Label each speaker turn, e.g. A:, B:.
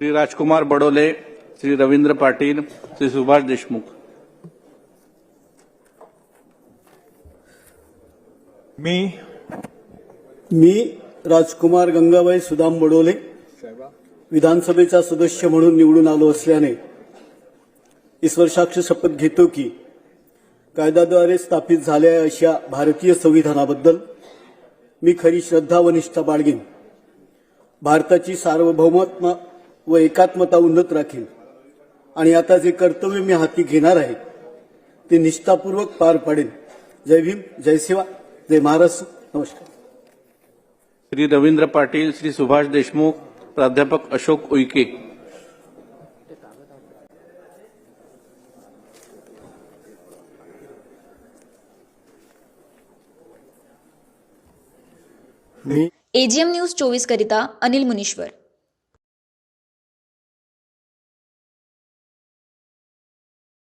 A: श्री राजकुमार बडोले श्री रवींद्र पाटील श्री सुभाष देशमुख.
B: मी
C: मी राजकुमार गंगाबाई सुदाम बडोले विधानसभेचा सदस्य म्हणून निवडून आलो असल्याने ईश्वरसाक्ष शपथ घेतो की कायद्याद्वारे स्थापित झालेल्या अशा भारतीय संविधानाबद्दल मी खरी श्रद्धा व निष्ठा बाळगेन. भारताची सार्वभौमत्व व एकात्मता उन्नत राखीन आणि आता जे कर्तव्य मी हाती घेणार आहे ते निष्ठापूर्वक पार पाडेन जय भीम जय शिवा जय महाराष्ट्र नमस्कार.
A: श्री रवींद्र पाटील श्री सुभाष देशमुख प्राध्यापक अशोक उईके
D: एजीएम न्यूज चोवीस करिता अनिल मुनीश्वर.